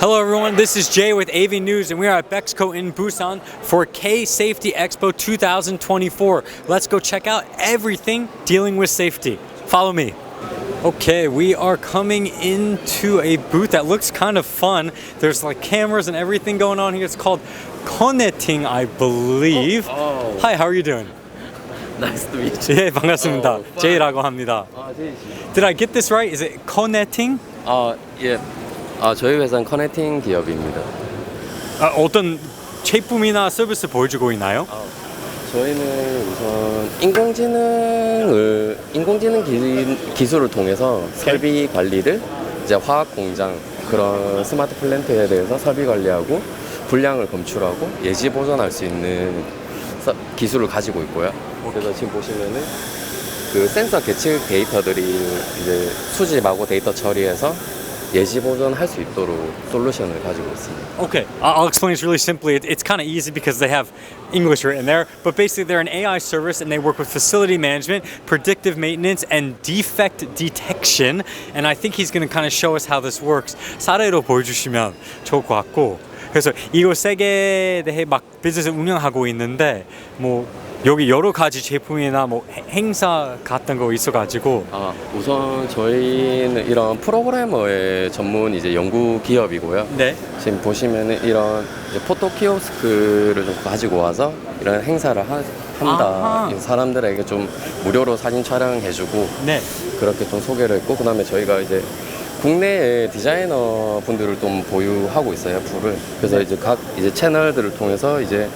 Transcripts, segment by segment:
Hello, everyone. This is Jay with AV News, and we are at Bexco in Busan for K Safety Expo 2024. Let's go check out everything dealing with safety. Follow me. Okay, we are coming into a booth that looks kind of fun. There's like cameras and everything going on here. It's called Connecting, I believe. Oh, Hi, how are you doing? nice to meet you. 예, 반갑습니다. Oh, fine. 제이라고 합니다. 아, 제이 씨. Did I get this right? Is it Connecting? 아, 예. 아, 저희 회사는 커넥팅 기업입니다. 아, 어떤 제품이나 서비스 보여주고 있나요? 저희는 우선 인공지능을 인공지능 기, 기술을 통해서 설비 관리를 이제 화학 공장 그런 스마트 플랜트에 대해서 설비 관리하고 불량을 검출하고 예지 보존할 수 있는 서- 기술을 가지고 있고요. 그래서 지금 보시면은 그 센서 계측 데이터들이 이제 수집하고 데이터 처리해서 예지 보존할 수 있도록 솔루션을 가지고 있습니다. Okay, I- I'll explain this really simply. It- It's kind of easy because they have English written there, but basically they're an AI service and they work with facility management, predictive maintenance, and defect detection. And I think he's going to kind of show us how this works. 사례로 보여주시면 좋을 것 같고. 그래서 이거 세 개에 대해 막 비즈니스 운영하고 있는데 뭐 여기 여러 가지 제품이나 뭐 해- 행사 같은 거 있어가지고 아, 우선 저희는 이런 프로그래머의 전문 이제 연구 기업이고요. 네. 지금 보시면은 이런 이제 포토 키오스크를 좀 가지고 와서 이런 행사를 하, 한다. 이 사람들에게 좀 무료로 사진 촬영해주고 네. 그렇게 좀 소개를 했고 그다음에 저희가 이제 국내에 디자이너 분들을 좀 보유하고 있어요 풀을 그래서 이제 각 이제 채널들을 통해서 이제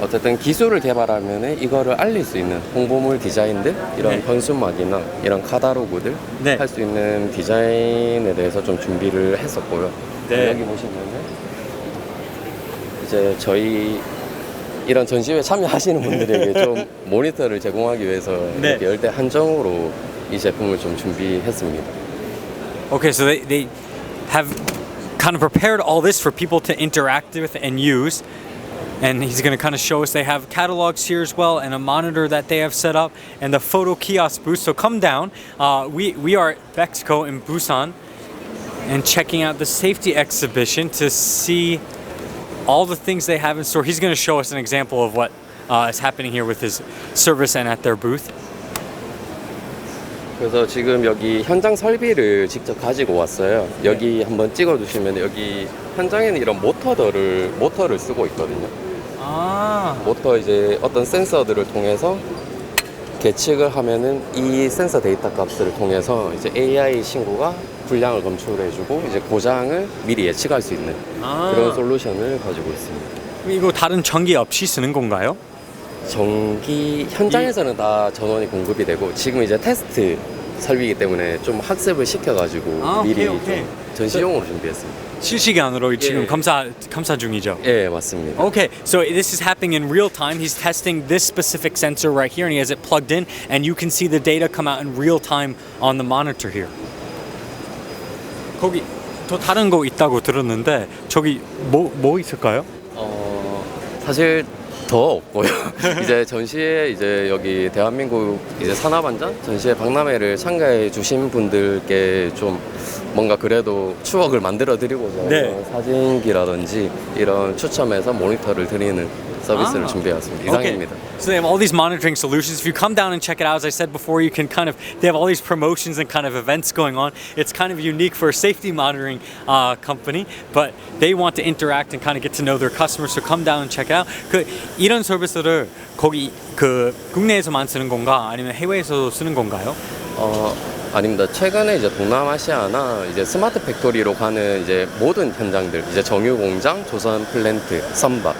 어쨌든 기술을 개발하면 이거를 알릴 수 있는 홍보물 디자인들 이런 네. 현수막이나 이런 카다로그들 네. 할 수 있는 디자인에 대해서 좀 준비를 했었고요 네. 여기 보시면은 이제 저희 이런 전시회 참여하시는 분들에게 좀 모니터를 제공하기 위해서 네. 이렇게 열대 한정으로 이 제품을 좀 준비했습니다. Okay, so they, they have kind of prepared all this for people to interact with and use. And he's going to kind of show us they have catalogs here as well and a monitor that they have set up and the photo kiosk booth. So come down. Uh, we, we are at Bexco in Busan and checking out the safety exhibition to see all the things they have in store. He's going to show us an example of what uh, is happening here with his service and at their booth. 그래서 지금 여기 현장 설비를 직접 가지고 왔어요. 여기 한번 찍어주시면 여기 현장에는 이런 모터들을 모터를 쓰고 있거든요. Ah. 모터 이제 어떤 센서들을 통해서 계측을 하면은 이 센서 데이터 값을 통해서 이제 AI 신고가 불량을 검출해주고 이제 고장을 미리 예측할 수 있는 아. 그런 솔루션을 가지고 있습니다. 이거 다른 전기 없이 쓰는 건가요? 전기 현장에서는 다 전원이 공급이 되고 지금 이제 테스트 설비이기 때문에 좀 학습을 시켜가지고 아, 미리 오케이, 오케이. 좀 전시용으로 준비했습니다. 실시간으로 지금 예. 감사 감사 중이죠. 예 맞습니다. Okay, so this is happening in real time. He's testing this specific sensor right here, and he has it plugged in, and you can see the data come out in real time on the monitor here. 거기 더 다른 거 있다고 들었는데 저기 뭐 뭐 있을까요? 어 사실 더 없고요. 이제 전시에 이제 여기 대한민국 이제 산업안전 전시회 박람회를 참가해 주신 분들께 좀 뭔가 그래도 추억을 만들어 드리고자 네. 사진기라든지 이런 추첨해서 모니터를 드리는 서비스를 아. 준비해왔습니다. Okay. 이상입니다. So they have all these monitoring solutions. If you come down and check it out, as I said before, you can kind of they have all these promotions and kind of events going on. It's kind of unique for a safety monitoring uh, company, but they want to interact and kind of get to know their customers. So come down and check it out. 그 이런 서비스를 거기 그 국내에서만 쓰는 건가 아니면 해외에서도 쓰는 건가요? 어, 아닙니다. 최근에 이제 동남아시아나 이제 스마트 팩토리로 가는 이제 모든 현장들, 이제 정유 공장, 조선 플랜트, 선박.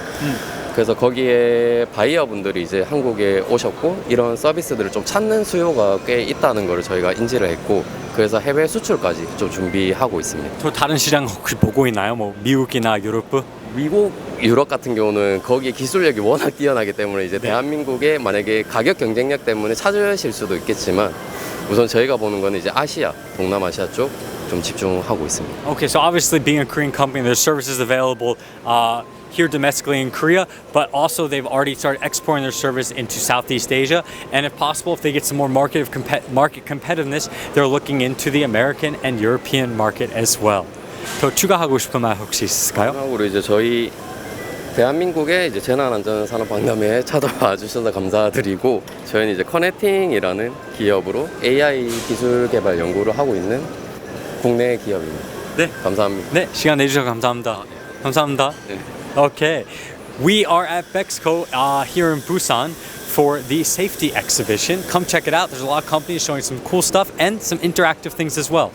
그래서 거기에 바이어 분들이 이제 한국에 오셨고 이런 서비스들을 좀 찾는 수요가 꽤 있다는 걸 저희가 인지를 했고 그래서 해외 수출까지 좀 준비하고 있습니다. 또 다른 시장 혹시 보고 있나요? 뭐 미국이나 유럽? 미국, 유럽 같은 경우는 거기에 기술력이 워낙 뛰어나기 때문에 이제 대한민국의 만약에 가격 경쟁력 때문에 찾으실 수도 있겠지만 우선 저희가 보는 거는 이제 아시아, 동남아시아 쪽 좀 집중하고 있습니다. Okay, so obviously being a Korean company, there's services available uh, here domestically in Korea, but also they've already started exporting their service into Southeast Asia. And if possible, if they get some more market of compe- market competitiveness, they're looking into the American and European market as well. 더 추가하고 싶은 말 혹시 있을까요? 마지막으로 이제 저희 대한민국의 이제 재난안전산업박람회에 찾아와 주셔서 감사드리고 저희는 이제 커넥팅이라는 기업으로 AI 기술 개발 연구를 하고 있는 국내 기업입니다. 네. 감사합니다. 네, 시간 내주셔서 감사합니다. 감사합니다. 네. Okay, we are at Bexco uh, here in Busan for the safety exhibition. Come check it out. There's a lot of companies showing some cool stuff and some interactive things as well.